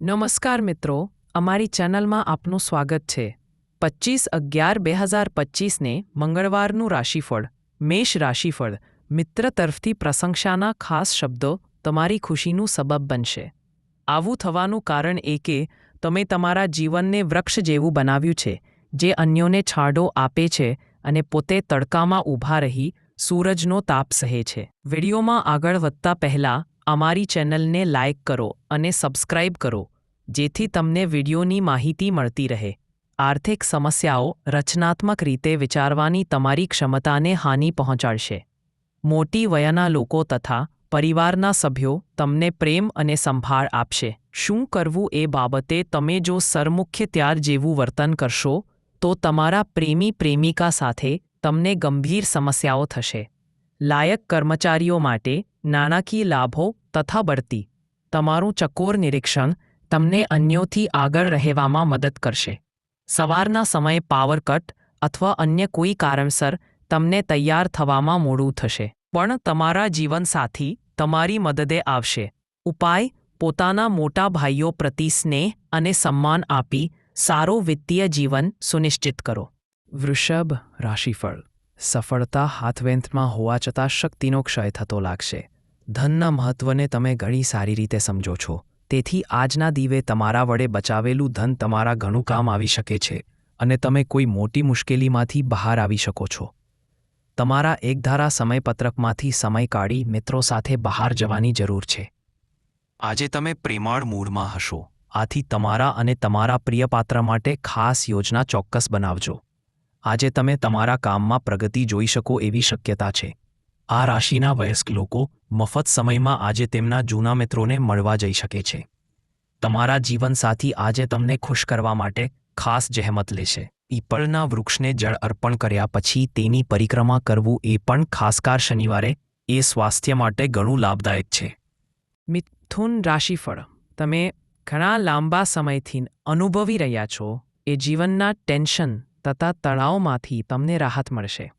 નમસ્કાર મિત્રો, અમારી ચેનલમાં આપનું સ્વાગત છે. પચીસ અગિયાર બે હજાર પચીસને મંગળવારનું રાશિફળ, મેષ રાશિફળ, મિત્ર તરફથી પ્રશંસાના ખાસ શબ્દો તમારી ખુશીનું સબબ બનશે. આવું થવાનું કારણ એ કે તમે તમારા જીવનને વૃક્ષ જેવું બનાવ્યું છે, જે અન્યોને છાંડો આપે છે અને પોતે તડકામાં ઊભા રહી સૂરજનો તાપ સહે છે. વિડીયોમાં આગળ વધતા પહેલાં અમારી ચેનલને લાઇક કરો અને સબસ્ક્રાઇબ કરો. જેથી તમને વિડીયોની માહિતી મળતી રહે. આર્થિક સમસ્યાઓ રચનાત્મક રીતે વિચારવાની તમારી ક્ષમતાને હાનિ પહોંચાડશે. મોટી વયના લોકો તથા પરિવારના સભ્યો તમને પ્રેમ અને સંભાળ આપશે. શું કરવું એ બાબતે તમે જો સરમુખ્ય ત્યાર જેવું વર્તન કરશો, તો તમારા પ્રેમી પ્રેમિકા સાથે તમને ગંભીર સમસ્યાઓ થશે. લાયક કર્મચારીઓ માટે નાણાકીય લાભો તથા બઢતી. તમારું ચકોર નિરીક્ષણ તમને અન્યોથી આગળ રહેવામાં મદદ કરશે. સવારના સમયે પાવર કટ અથવા અન્ય કોઈ કારણસર તમને તૈયાર થવામાં મોડું થશે. પણ તમારા જીવનસાથી તમારી મદદે આવશે. ઉપાય, પોતાના મોટા ભાઈઓ પ્રતિ સ્નેહ અને સન્માન આપી સારો વિત્તીય જીવન સુનિશ્ચિત કરો. વૃષભ રાશિફળ. સફળતા હાથવેંતમાં હોવા છતાં શક્તિનો ક્ષય થતો લાગશે. ધનના મહત્વને તમે ઘણી સારી રીતે સમજો છો. તેથી આજના દીવે તમારા વડે બચાવેલું ધન તમારા ઘણું કામ આવી શકે છે અને તમે કોઈ મોટી મુશ્કેલીમાંથી બહાર આવી શકો છો. તમારા એકધારા સમયપત્રકમાંથી સમય કાઢી મિત્રો સાથે બહાર જવાની જરૂર છે. આજે તમે પ્રેમાળ મૂડમાં હશો. આથી તમારા અને તમારા પ્રિય પાત્ર માટે ખાસ યોજના ચોક્કસ બનાવજો. આજે તમે તમારા કામમાં પ્રગતિ જોઈ શકો એવી શક્યતા છે. આ રાશિના વયસ્ક લોકો મફત સમયમાં આજે તેમના જૂના મિત્રોને મળવા જઈ શકે છે. તમારા જીવનસાથી આજે તમને ખુશ કરવા માટે ખાસ જહેમત લેશે. પીપળના વૃક્ષને જળ અર્પણ કર્યા પછી તેની પરિક્રમા કરવું એ પણ ખાસકાર શનિવારે એ સ્વાસ્થ્ય માટે ઘણું લાભદાયક છે. મિથુન રાશિફળ, તમે ઘણા લાંબા સમયથી અનુભવી રહ્યા છો, એ જીવનના ટેન્શન તથા તણાવમાંથી તમને રાહત મળશે.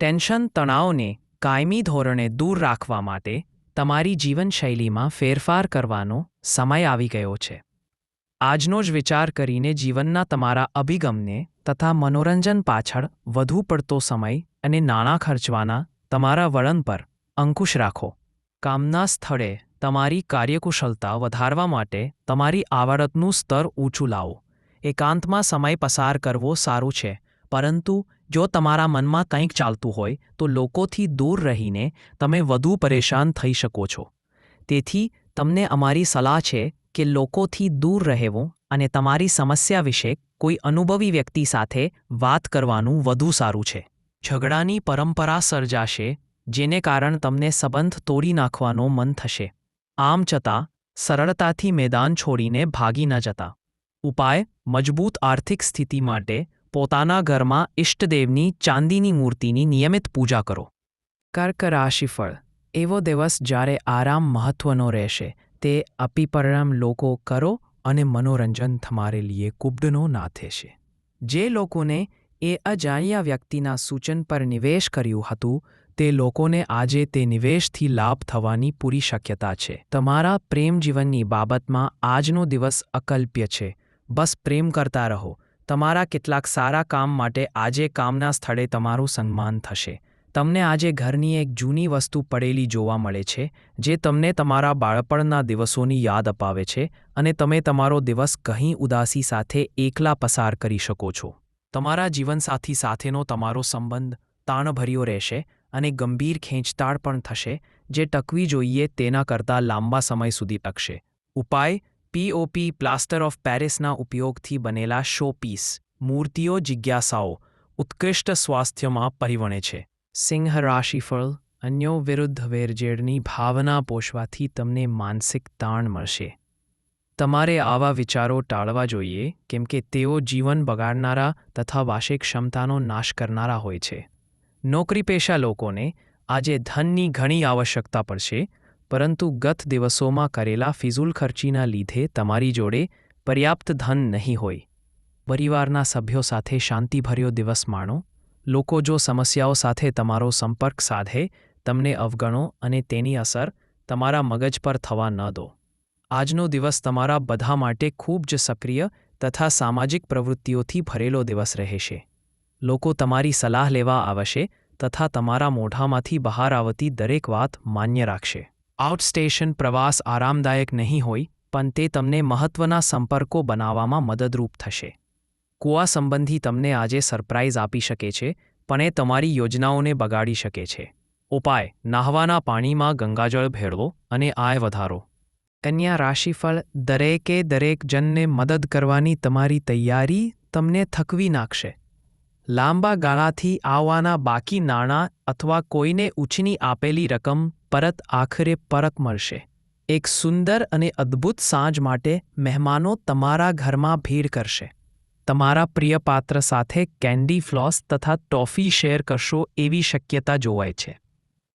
ટેન્શન તણાવને કાયમી ધોરણે દૂર રાખવા માટે તમારી જીવનશૈલીમાં ફેરફાર કરવાનો સમય આવી ગયો છે. આજનો જ વિચાર કરીને જીવનના તમારા અભિગમને તથા મનોરંજન પાછળ વધુ પડતો સમય અને નાણાં ખર્ચવાના તમારા વળન પર અંકુશ રાખો. કામના સ્થળે તમારી કાર્યકુશળતા વધારવા માટે તમારી આવડતનું સ્તર ઊંચું લાવો. એકાંતમાં સમય પસાર કરવો સારું છે, પરંતુ જો તમારા મનમાં કંઈક ચાલતું હોય, તો લોકોથી દૂર રહીને તમે વધુ પરેશાન થઈ શકો છો. તેથી, તમને અમારી સલાહ છે કે લોકોથી દૂર રહેવું અને તમારી સમસ્યા વિશે કોઈ અનુભવી વ્યક્તિ સાથે વાત કરવાનું વધુ સારું છે. ઝઘડાની પરંપરા સર્જાશે, જેને કારણ તમને સંબંધ તોડી નાખવાનો મન થશે. આમ છતાં, સરળતાથી મેદાન છોડીને ભાગી ન જતા. ઉપાય, મજબૂત આર્થિક સ્થિતિ માટે પોતાના ઘરમાં ઇષ્ટદેવની ચાંદીની મૂર્તિની નિયમિત પૂજા કરો. કર્ક રાશિફળ. એવો દિવસ જ્યારે આરામ મહત્વનો રહેશે, તે અપિપરણામ લોકો કરો અને મનોરંજન તમારે લીએ કુબ્ડનો નાથે છે જે લોકોને એ અજાણ્યા વ્યક્તિના સૂચન પર નિવેશ કર્યું હતું, તે લોકોને આજે તે નિવેશથી લાભ થવાની પૂરી શક્યતા છે. તમારા પ્રેમ જીવનની બાબતમાં આજનો દિવસ અકલ્પ્ય છે. બસ પ્રેમ કરતા રહો. તમારા કેટલાક સારા કામ માટે આજે કામના સ્થળે તમારું સન્માન થશે. તમને આજે ઘરની એક જૂની વસ્તુ પડેલી જોવા મળે છે, જે તમને તમારા બાળપણના દિવસોની યાદ અપાવે છે અને તમે તમારો દિવસ કહી ઉદાસી સાથે એકલા પસાર કરી શકો છો. તમારા જીવનસાથી સાથેનો તમારો સંબંધ તાણભર્યો રહેશે અને ગંભીર ખેંચતાળ પણ થશે, જે ટકવી જોઈએ તેના કરતાં લાંબા સમય સુધી ટકશે. ઉપાય પીઓપી પ્લાસ્ટર ઓફ પેરિસના ઉપયોગથી બનેલા શોપીસ મૂર્તિઓ જિજ્ઞાસાઓ, ઉત્કૃષ્ટ સ્વાસ્થ્યમાં પરિવણે છે. સિંહ રાશિફળ, અન્યો વિરુદ્ધ વેરજેડની ભાવના પોષવાથી તમને માનસિક તાણ મળશે. તમારે આવા વિચારો ટાળવા જોઈએ, કેમ કે તેઓ જીવન બગાડનારા તથા વાર્ષિક ક્ષમતાનો નાશ કરનારા હોય છે. નોકરી પેશા લોકોને આજે ધનની ઘણી આવશ્યકતા પડશે પરંતુ ગત દિવસોમાં કરેલા ફિઝુલ ખર્ચીના લીધે તમારી જોડે પર્યાપ્ત ધન નહીં હોય. પરિવારના સભ્યો સાથે શાંતિભર્યો દિવસ માણો. લોકો જો સમસ્યાઓ સાથે તમારો સંપર્ક સાધે, તમને અવગણો અને તેની અસર તમારા મગજ પર થવા ન દો. આજનો દિવસ તમારા બધા માટે ખૂબ જ સક્રિય તથા સામાજિક પ્રવૃત્તિઓથી ભરેલો દિવસ રહેશે. લોકો તમારી સલાહ લેવા આવશે તથા તમારા મોઢામાંથી બહાર આવતી દરેક વાત માન્ય રાખશે. આઉટસ્ટેશન પ્રવાસ આરામદાયક નહીં હોય, પણ તે તમને મહત્ત્વના સંપર્કો બનાવવામાં મદદરૂપ થશે. કુવા સંબંધી તમને આજે સરપ્રાઇઝ આપી શકે છે, પણ એ તમારી યોજનાઓને બગાડી શકે છે. ઉપાય, નાહવાના પાણીમાં ગંગાજળ ભેળવો અને આય વધારો. કન્યા રાશિફળ, દરેકે દરેક જનને મદદ કરવાની તમારી તૈયારી તમને થકવી નાખશે. લાંબા ગાળાથી આવવાના બાકી નાણાં અથવા કોઈને ઉછની આપેલી રકમ પરત આખરે પરત મળશે. એક સુંદર અને અદ્ભુત સાંજ માટે મહેમાનો તમારા ઘરમાં ભીડ કરશે. તમારા પ્રિય પાત્ર સાથે કેન્ડી ફ્લોસ તથા ટોફી શેર કરશો એવી શક્યતા જોવાય છે.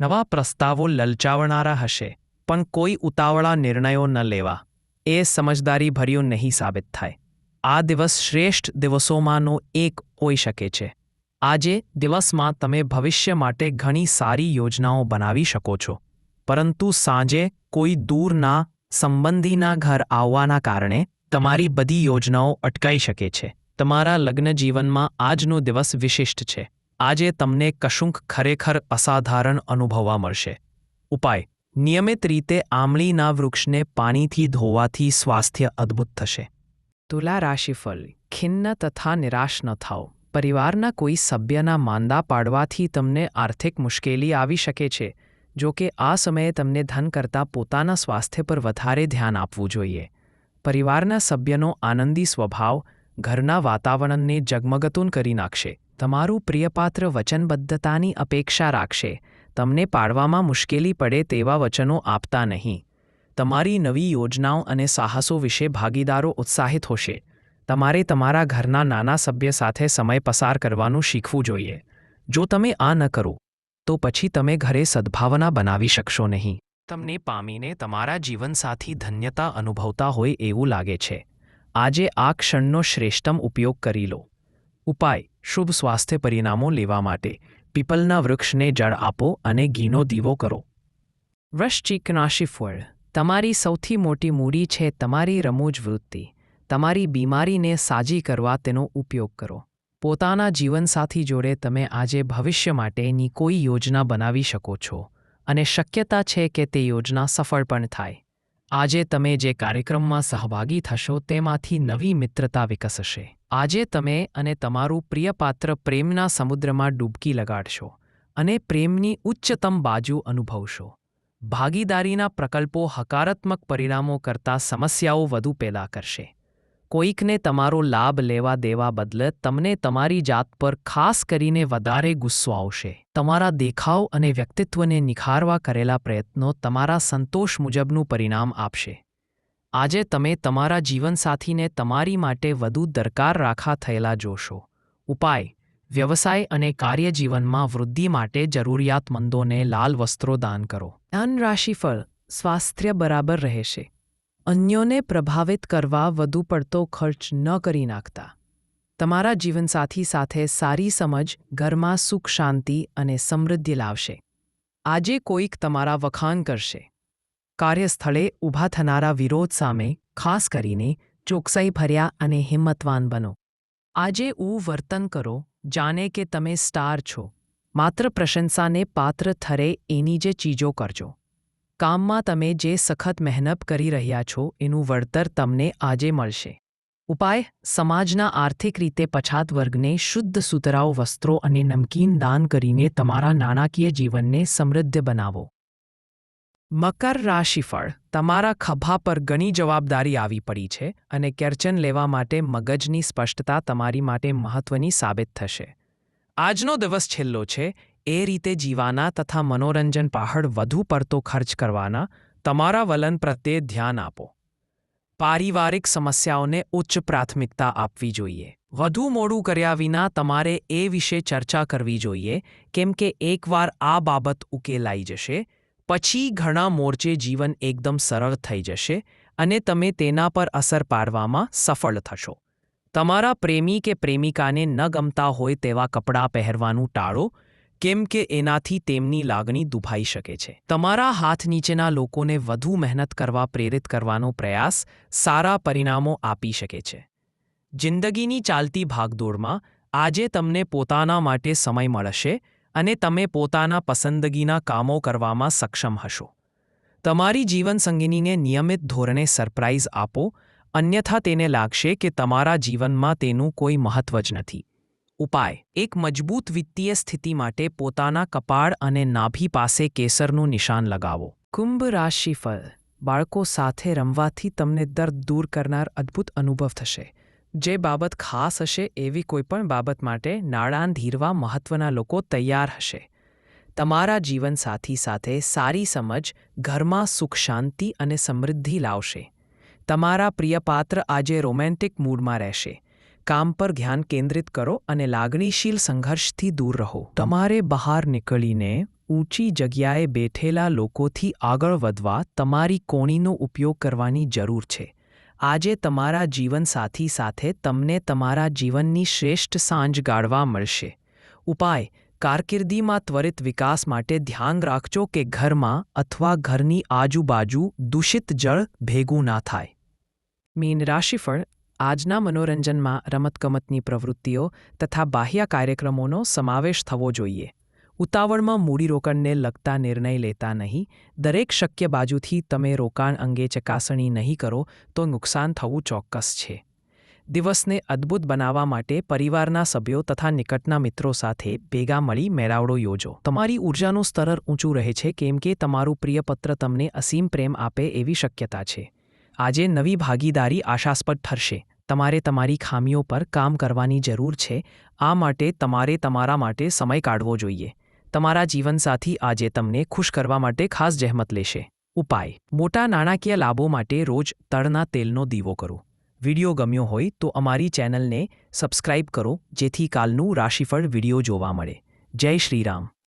નવા પ્રસ્તાવો લલચાવનારા હશે, પણ કોઈ ઉતાવળા નિર્ણયો ન લેવા. એ સમજદારીભર્યો નહીં સાબિત થાય. આ દિવસ શ્રેષ્ઠ દિવસોમાંનો એક હોઈ શકે છે. આજે દિવસમાં તમે ભવિષ્ય માટે ઘણી સારી યોજનાઓ બનાવી શકો છો. પરંતુ સાંજે કોઈ દૂરના, સંબંધીના ઘર આવવાના કારણે તમારી બધી યોજનાઓ અટકાઈ શકે છે. તમારા લગ્ન જીવનમાં આજનો દિવસ વિશિષ્ટ છે. આજે તમને કશુંક ખરેખર અસાધારણ અનુભવવા મળશે. ઉપાય. નિયમિત રીતે આમળીના વૃક્ષને પાણીથી ધોવાથી સ્વાસ્થ્ય અદ્ભુત થશે. તુલા રાશિફળ ખિન્ન તથા નિરાશ ન થાઓ. પરિવારના કોઈ સભ્યના માંદા પાડવાથી તમને આર્થિક મુશ્કેલી આવી શકે છે, જો કે આ સમયે તમને ધન કરતાં પોતાના સ્વાસ્થ્ય પર વધારે ધ્યાન આપવું જોઈએ. પરિવારના સભ્યનો આનંદી સ્વભાવ ઘરના વાતાવરણને જગમગતુન કરી નાખશે. તમારું પ્રિયપાત્ર વચનબદ્ધતાની અપેક્ષા રાખશે. તમને પાડવામાં મુશ્કેલી પડે તેવા વચનો આપતા નહીં. તમારી નવી યોજનાઓ અને સાહસો વિશે ભાગીદારો ઉત્સાહિત હોશે. તમારે તમારા ઘરના નાના સભ્ય સાથે સમય પસાર કરવાનું શીખવું જોઈએ. જો તમે આ ન કરો, તો પછી તમે ઘરે સદ્ભાવના બનાવી શકશો નહીં. તમને પામીને તમારા જીવનસાથી ધન્યતા અનુભવતા હોય એવું લાગે છે. આજે આ ક્ષણનો શ્રેષ્ઠમ ઉપયોગ કરી લો. ઉપાય, શુભ સ્વાસ્થ્ય પરિણામો લેવા માટે પીપલના વૃક્ષને જળ આપો અને ઘીનો દીવો કરો. વૃશ્ચિક રાશિફળ તમારી સૌથી મોટી મૂડી છે તમારી રમૂજ વૃત્તિ. તમારી બીમારીને સાજી કરવા તેનો ઉપયોગ કરો. પોતાના જીવનસાથી જોડે તમે આજે ભવિષ્ય માટેની કોઈ યોજના બનાવી શકો છો અને શક્યતા છે કે તે યોજના સફળ પણ થાય. આજે તમે જે કાર્યક્રમમાં સહભાગી થશો તેમાંથી નવી મિત્રતા વિકસશે. આજે તમે અને તમારું પ્રિય પાત્ર પ્રેમના સમુદ્રમાં ડૂબકી લગાડશો અને પ્રેમની ઉચ્ચતમ બાજુ અનુભવશો. ભાગીદારીના પ્રકલ્પો હકારાત્મક પરિણામો કરતાં સમસ્યાઓ વધુ પેદા કરશે. કોઈકને તમારો લાભ લેવા દેવા બદલે તમને તમારી જાત પર ખાસ કરીને વધારે ગુસ્સો આવશે. તમારા દેખાવ અને વ્યક્તિત્વને નિખારવા કરેલા પ્રયત્નો તમારા સંતોષ મુજબનું પરિણામ આપશે. આજે તમે તમારા જીવનસાથીને તમારી માટે વધુ દરકાર રાખા થયેલા જોશો. ઉપાય, વ્યવસાય અને કાર્યજીવનમાં વૃદ્ધિ માટે જરૂરિયાતમંદોને લાલ વસ્ત્રો દાન કરો. ધન રાશિફળ સ્વાસ્થ્ય બરાબર રહેશે. અન્યોને પ્રભાવિત કરવા વધુ પડતો ખર્ચ ન કરી નાખતા. તમારા જીવનસાથી સાથે સારી સમજ, ઘરમાં સુખ શાંતિ અને સમૃદ્ધિ લાવશે. આજે કોઈક તમારા વખાણ કરશે. કાર્યસ્થળે ઊભા થનારા વિરોધ સામે ખાસ કરીને ચોકસાઈ ભર્યા અને હિંમતવાન બનો. આજે ઉ વર્તન કરો, જાણે કે તમે સ્ટાર છો. માત્ર પ્રશંસાને પાત્ર થરે એની જે ચીજો કરજો. કામમાં તમે જે સખત મહેનત કરી રહ્યા છો, એનું વળતર તમને આજે મળશે. ઉપાય, સમાજના આર્થિક રીતે પછાત વર્ગને શુદ્ધ સુતરાઉ વસ્ત્રો અને નમકીન દાન કરીને તમારા નાણાકીય જીવનને સમૃદ્ધ બનાવો. મકર રાશિફળ, તમારા ખભા પર ઘણી જવાબદારી આવી પડી છે અને કેર્ચન લેવા માટે મગજની સ્પષ્ટતા તમારી માટે મહત્વની સાબિત થશે. આજનો દિવસ છેલ્લો છે એ રીતે જીવાના તથા મનોરંજન પહાડ વધુ પડતો ખર્ચ કરવાના તમારા વલન પ્રત્યે ધ્યાન આપો. પારિવારિક સમસ્યાઓને ઉચ્ચ પ્રાથમિકતા આપવી જોઈએ. વધુ મોડું કર્યા વિના તમારે એ વિશે ચર્ચા કરવી જોઈએ, કેમ કે એકવાર આ બાબત ઉકેલાઈ જશે, પછી ઘણા મોરચે જીવન એકદમ સરળ થઈ જશે અને તમે તેના પર અસર પાડવામાં સફળ થશો. તમારા પ્રેમી કે પ્રેમિકાને ન ગમતા હોય તેવા કપડાં પહેરવાનું ટાળો કેમ કે એનાથી તેમની લાગણી દુભાઈ શકે છે. તમારા હાથ નીચેના લોકોને વધુ મહેનત કરવા, પ્રેરિત કરવાનો પ્રયાસ સારા પરિણામો આપી શકે છે. જિંદગીની ચાલતી ભાગદોડમાં આજે તમને પોતાના માટે સમય મળશે અને તમે પોતાના પસંદગીના કામો કરવામાં સક્ષમ હશો. તમારી જીવનસંગીનીને નિયમિત ધોરણે સરપ્રાઇઝ આપો, અન્યથા તેને લાગશે કે તમારા જીવનમાં તેનું કોઈ મહત્વ જ નથી. ઉપાય. એક મજબૂત વિત્તીય સ્થિતિ માટે પોતાના કપાળ અને નાભી પાસે કેસરનું નિશાન લગાવો. કુંભ રાશિફળ. બાળકો સાથે રમવાથી તમને દર્દ દૂર કરનાર અદ્ભુત અનુભવ થશે. જે બાબત ખાસ હશે એવી કોઈપણ બાબત માટે નાણાં ધીરવા મહત્વના લોકો તૈયાર હશે. તમારા જીવનસાથી સાથે સારી સમજ, ઘરમાં સુખ શાંતિ અને સમૃદ્ધિ લાવશે. તમારા પ્રિય પાત્ર આજે રોમેન્ટિક મૂડમાં રહેશે. કામ પર ધ્યાન કેન્દ્રિત કરો અને લાગણીશીલ સંઘર્ષથી દૂર રહો. તમારે બહાર નીકળીને ઊંચી જગ્યાએ બેઠેલા લોકોથી આગળ વધવા તમારી કોણીનો ઉપયોગ કરવાની જરૂર છે. આજે તમારા જીવનસાથી સાથે તમને તમારા જીવનની શ્રેષ્ઠ સાંજ ગાળવા મળશે. ઉપાય, કારકિર્દીમાં ત્વરિત વિકાસ માટે ધ્યાન રાખજો કે ઘરમાં અથવા ઘરની આજુબાજુ દૂષિત જળ ભેગું ના થાય. મીન રાશિફળ આજના મનોરંજનમાં રમતગમતની પ્રવૃત્તિઓ તથા બાહ્ય કાર્યક્રમોનો સમાવેશ થવો જોઈએ. ઉતાવળમાં મૂડીરોકાણને લગતા નિર્ણય લેતા નહીં, દરેક શક્ય બાજુથી તમે રોકાણ અંગે ચકાસણી નહીં કરો તો નુકસાન થવું ચોક્કસ છે. દિવસને અદ્ભુત બનાવવા માટે પરિવારના સભ્યો તથા નિકટના મિત્રો સાથે ભેગા મળી મેળાવડો યોજો. તમારી ઊર્જાનું સ્તર ઊંચું રહે છે કેમ કે તમારું પ્રિયપત્ર તમને અસીમ પ્રેમ આપે એવી શક્યતા છે. આજે નવી ભાગીદારી આશાસ્પદ ઠરશે. તમારે તમારી ખામીઓ પર કામ કરવાની જરૂર છે. આ માટે તમારે તમારા માટે સમય કાઢવો જોઈએ. તમારા જીવનસાથી આજે તમને ખુશ કરવા માટે ખાસ જહેમત લેશે. ઉપાય. મોટા નાણાકીય લાભો માટે રોજ તળના તેલનો દીવો કરો. વિડિયો ગમ્યો હોય તો અમારી ચેનલને સબસ્ક્રાઇબ કરો, જેથી કાલનું રાશિફળ વિડિયો જોવા મળે. જય શ્રીરામ